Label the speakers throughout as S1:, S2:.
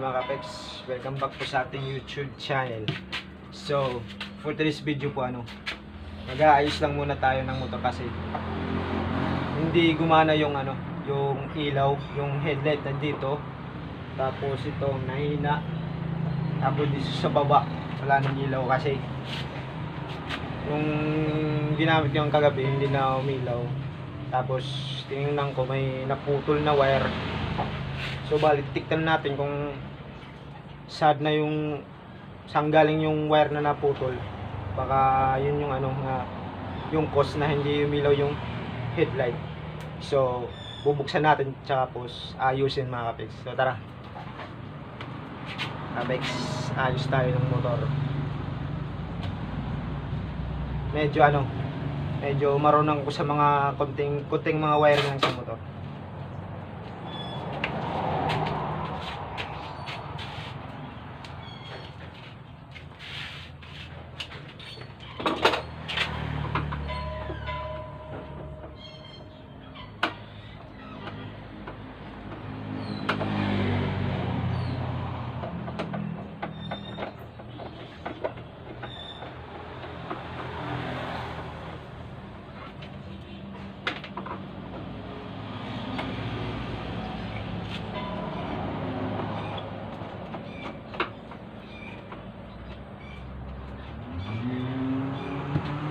S1: Mga kapex, welcome back po sa ating YouTube channel. So, for today's video po ano, mag-aayos lang muna tayo ng motor kasi hindi gumana yung ano, yung ilaw, yung headlight nandito. Tapos ito, nahina. Tapos dito sa baba, wala nang ilaw kasi yung ginamit yung kagabi, hindi na umilaw. Tapos, tingnan ko may naputol na wire. So, balik, tiktan natin kung sad na yung saan galing yung wire na naputol. Baka yun yung ano nga, yung cause na hindi umilaw yung headlight. So, bubuksan natin tsaka pos ayusin mga kapex. So, tara. Kapex, ayos tayo ng motor. Medyo ano, medyo marunong ko sa mga konting, konting mga wire lang sa motor. Thank you.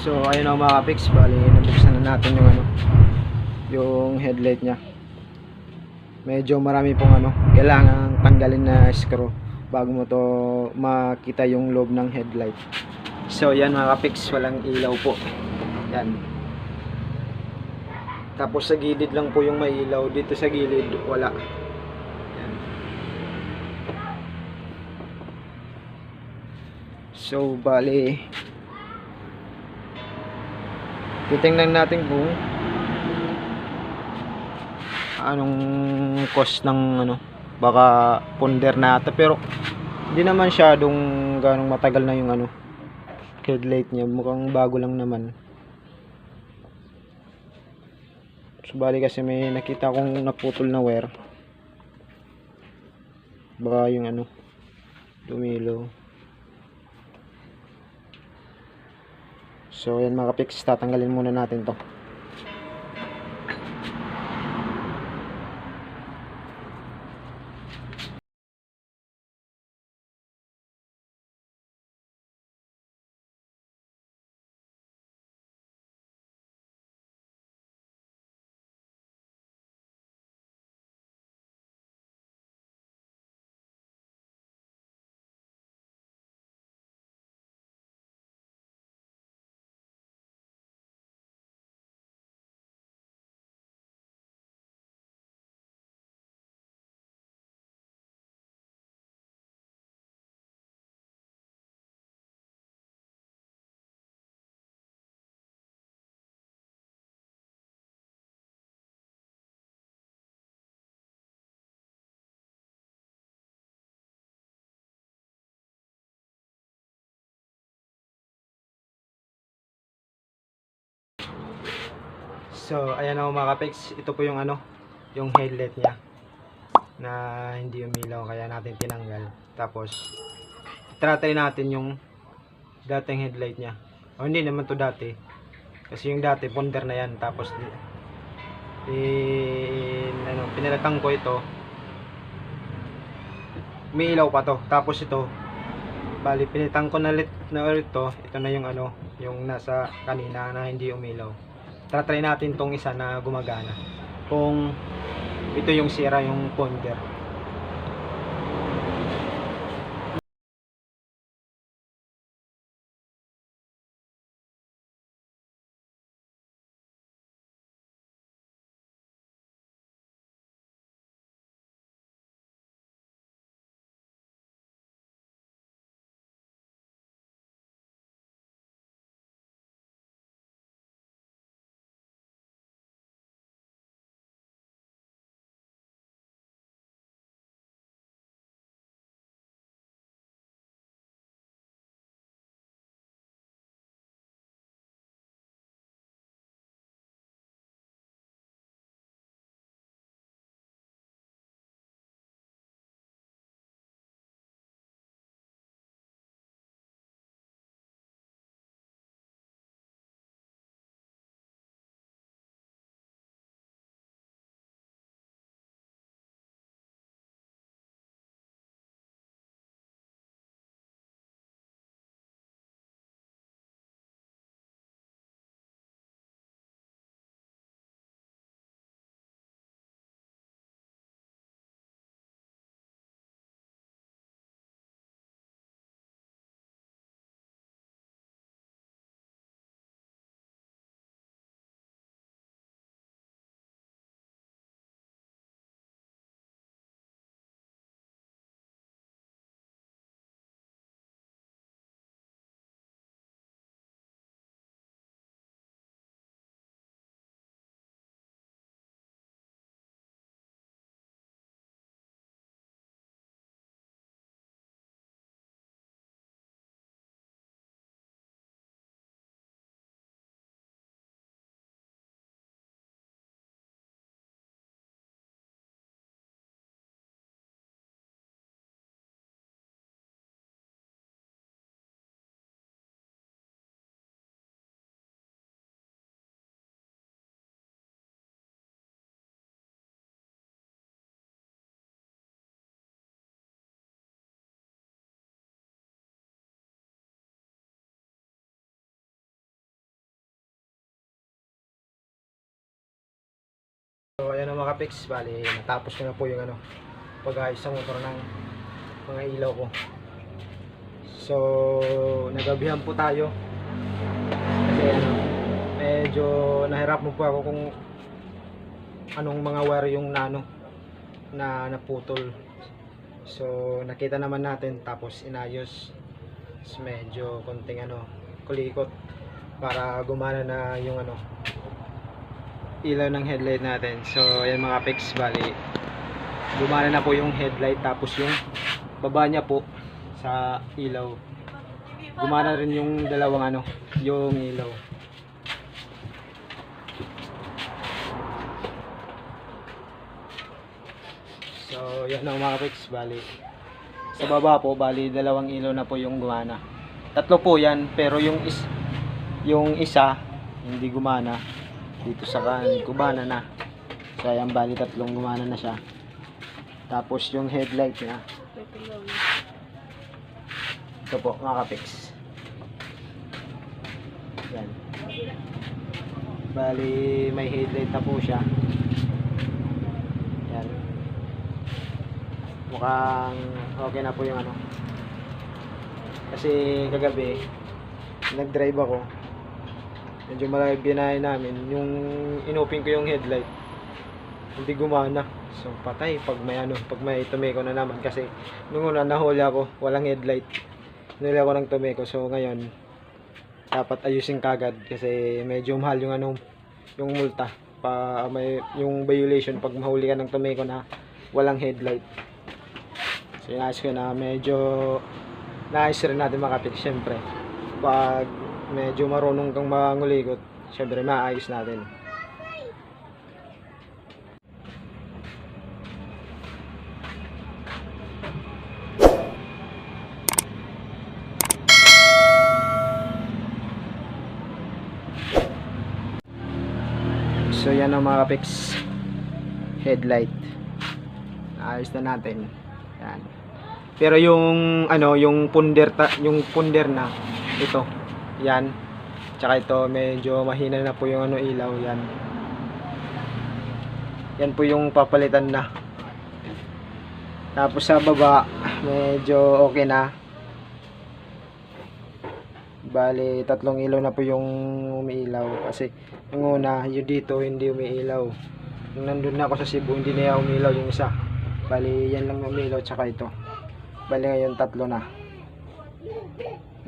S1: So ayun na mga kapiks, bali nabuksan na natin yung ano, yung headlight niya. medyo marami pong ano, kailangan tanggalin na screw bago mo to makita yung loob ng headlight. So yan mga kapiks, walang ilaw po. Yan. Tapos sa gilid lang po yung may ilaw, dito sa gilid wala. Yan. So bali titingnan natin kung anong cost ng ano baka ponder na ata. Pero hindi naman syadong ganong matagal na yung ano headlight niya. Mukhang bago lang naman. So bali kasi may nakita kong naputol na wire baka yung ano dumilo so yan mga kapiks tatanggalin muna natin to So, ayan ako mga kapex. Ito po yung ano, yung headlight niya. Na hindi umilaw kaya natin tinanggal. Tapos, tratry natin yung dating headlight niya. O hindi naman to dati. Kasi yung dati, ponder na yan. Tapos, in, ano, pinalitan ko ito. May ilaw pa to. Tapos ito, bali, pinitan ko na ulit na ulit to. Ito na yung ano, yung nasa kanina na hindi umilaw try natin tong isa na gumagana. Kung ito yung sira yung ponder So, ayan ang mga kapiks. Bali, natapos ko na po yung ano, pag-ayos ng motor ng mga ilaw ko. So, nagabihan po tayo. Kasi ano, medyo nahirap mo po ako kung anong mga wire yung nano na naputol. So, nakita naman natin tapos inayos. Tapos medyo konting ano, kulikot para gumana na yung ano ilaw ng headlight natin. So, ayan mga pics, bali gumana na po yung headlight tapos yung baba niya po sa ilaw. Gumana rin yung dalawang ano, yung ilaw. So, yan ang mga pics, bali. Sa baba po, bali dalawang ilaw na po yung gumana. Tatlo po yan, pero yung is yung isa hindi gumana dito sa kan gumana na. So, ayan, bali tatlong gumana na siya. Tapos yung headlight niya, ito po, mga kapiks. Yan. Bali, may headlight na po siya. Yan. Mukhang okay na po yung ano. Kasi kagabi, nag-drive ako. Medyo malayo binahe namin. Yung inopen ko yung headlight, hindi gumana. So patay pag may ano, pag may tumeko na naman kasi nung una nahuli ako, walang headlight. Nahuli ako ng tumeko. So ngayon, dapat ayusin kagad kasi medyo mahal yung ano, yung multa pa may yung violation pag mahuli ka ng tumeko na walang headlight. So inayos ko na medyo naayos rin natin makapit syempre. Pag medyo marunong kang manguligot, syempre maayos natin. So yan ang mga kapiks headlight. Ayos na natin. Yan. Pero yung ano, yung punder ta, yung punder na ito. Yan. Tsaka ito medyo mahina na po yung ano ilaw yan. Yan po yung papalitan na. Tapos sa baba medyo okay na. Bali, tatlong ilaw na po yung umiilaw. Kasi, yung una, yung dito, hindi umiilaw. Nung nandun na ako sa Cebu, hindi na umiilaw yung isa. Bali, yan lang umiilaw, tsaka ito. Bali, ngayon, tatlo na.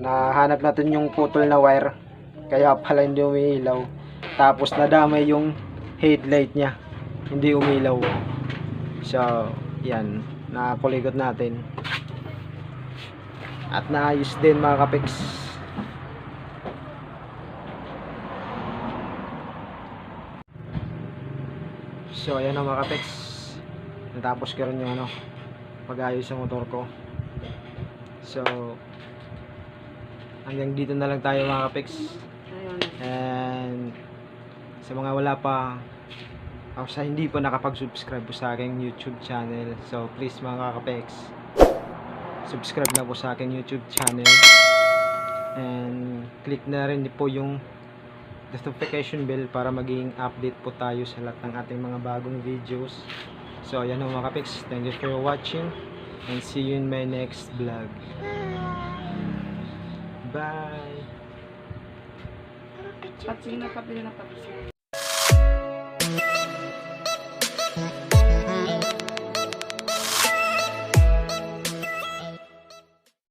S1: Nahanap natin yung putol na wire. Kaya pala hindi umiilaw. Tapos, nadamay yung headlight niya. Hindi umiilaw. So, yan. Nakakuligot natin. At naayos din mga kapiks. So, ayan na mga kapex. Natapos ko rin yung ano, pag-ayos sa motor ko. So, hanggang dito na lang tayo mga kapex.
S2: Ayun.
S1: And, sa mga wala pa, o sa hindi pa nakapag-subscribe po sa aking YouTube channel. So, please mga kapex, subscribe na po sa aking YouTube channel. And, click na rin po yung notification bell para maging update po tayo sa lahat ng ating mga bagong videos. So, ayan ho mga kapiks. Thank you for watching and see you in my next vlog. Bye!
S2: Patsing na kapila na patsing.